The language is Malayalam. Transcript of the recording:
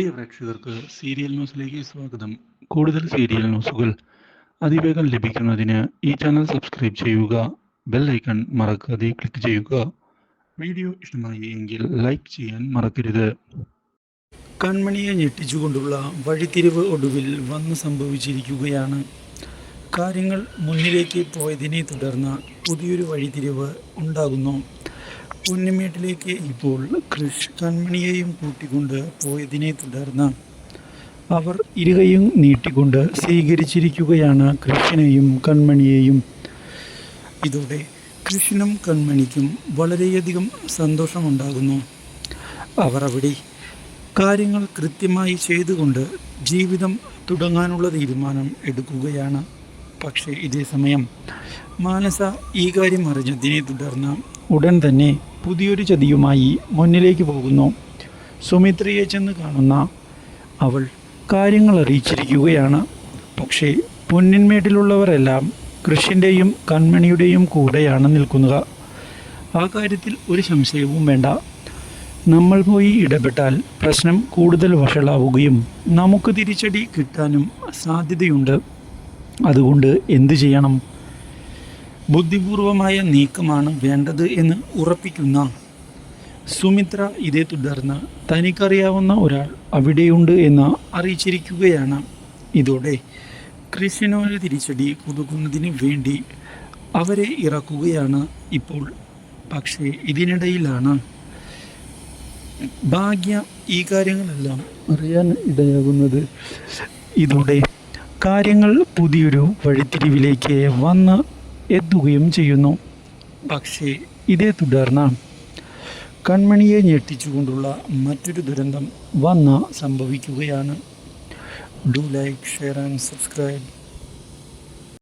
പ്രിയ പ്രേക്ഷകർക്ക് സീരിയൽ ന്യൂസിലേക്ക് സ്വാഗതം. കൂടുതൽ സീരിയൽ ന്യൂസുകൾ അതിവേഗം ലഭിക്കുന്നതിന് ഈ ചാനൽ സബ്സ്ക്രൈബ് ചെയ്യുക ബെൽ ഐക്കൺ മറക്കാതെ ക്ലിക്ക് ചെയ്യുക. വീഡിയോ ഇഷ്ടമായി എങ്കിൽ ലൈക്ക് ചെയ്യാൻ മറക്കരുത്. കൺമണിയെ ഞെട്ടിച്ചുകൊണ്ടുള്ള വഴിത്തിരിവ് ഒടുവിൽ വന്നു സംഭവിച്ചിരിക്കുകയാണ്. കാര്യങ്ങൾ മുന്നിലേക്ക് പോയതിനെ തുടർന്ന് പുതിയൊരു വഴിത്തിരിവ് ഉണ്ടാകുന്നു. പൊന്നിമേട്ടിലേക്ക് ഇപ്പോൾ കൃഷ് കൺമണിയെയും കൂട്ടിക്കൊണ്ട് പോയതിനെ തുടർന്ന് അവർ ഇരുകയും നീട്ടിക്കൊണ്ട് സ്വീകരിച്ചിരിക്കുകയാണ് കൃഷ്ണനെയും കൺമണിയെയും. ഇതോടെ കൃഷ്ണനും കൺമണിക്കും വളരെയധികം സന്തോഷമുണ്ടാകുന്നു. അവർ അവിടെ കാര്യങ്ങൾ കൃത്യമായി ചെയ്തുകൊണ്ട് ജീവിതം തുടങ്ങാനുള്ള തീരുമാനം എടുക്കുകയാണ്. പക്ഷേ ഇതേ സമയം മാനസ ഈ കാര്യം അറിഞ്ഞതിനെ തുടർന്ന് ഉടൻ തന്നെ പുതിയൊരു ചതിയുമായി മുന്നിലേക്ക് പോകുന്നു. സുമിത്രയെ ചെന്ന് കാണുന്ന അവൾ കാര്യങ്ങൾ അറിയിച്ചിരിക്കുകയാണ്. പക്ഷേ പൊന്നിന്മേട്ടിലുള്ളവരെല്ലാം കൃഷിന്റെയും കൺമണിയുടെയും കൂടെയാണ് നിൽക്കുന്നത്. ആ കാര്യത്തിൽ ഒരു സംശയവും വേണ്ട. നമ്മൾ പോയി ഇടപെട്ടാൽ പ്രശ്നം കൂടുതൽ വഷളാവുകയും നമുക്ക് തിരിച്ചടി കിട്ടാനും സാധ്യതയുണ്ട്. അതുകൊണ്ട് എന്തു ചെയ്യണം? ബുദ്ധിപൂർവമായ നീക്കമാണ് വേണ്ടത് എന്ന് ഉറപ്പിക്കുന്ന സുമിത്ര ഇതേ തുടർന്ന് തനിക്കറിയാവുന്ന ഒരാൾ അവിടെയുണ്ട് എന്ന് അറിയിച്ചിരിക്കുകയാണ്. ഇതോടെ കൃഷ്ണനോട് തിരിച്ചടി കൊടുക്കുന്നതിന് വേണ്ടി അവരെ ഇറക്കുകയാണ് ഇപ്പോൾ. പക്ഷേ ഇതിനിടയിലാണ് ഭാഗ്യ ഈ കാര്യങ്ങളെല്ലാം അറിയാൻ ഇടയാകുന്നത്. ഇതോടെ കാര്യങ്ങൾ പുതിയൊരു വഴിത്തിരിവിലേക്ക് വന്ന് എത്തുകയും ചെയ്യുന്നു. പക്ഷേ ഇതേ തുടർന്ന് കൺമണിയെ ഞെട്ടിച്ചുകൊണ്ടുള്ള മറ്റൊരു ദുരന്തം വന്ന് സംഭവിക്കുകയാണ്. Do like share and subscribe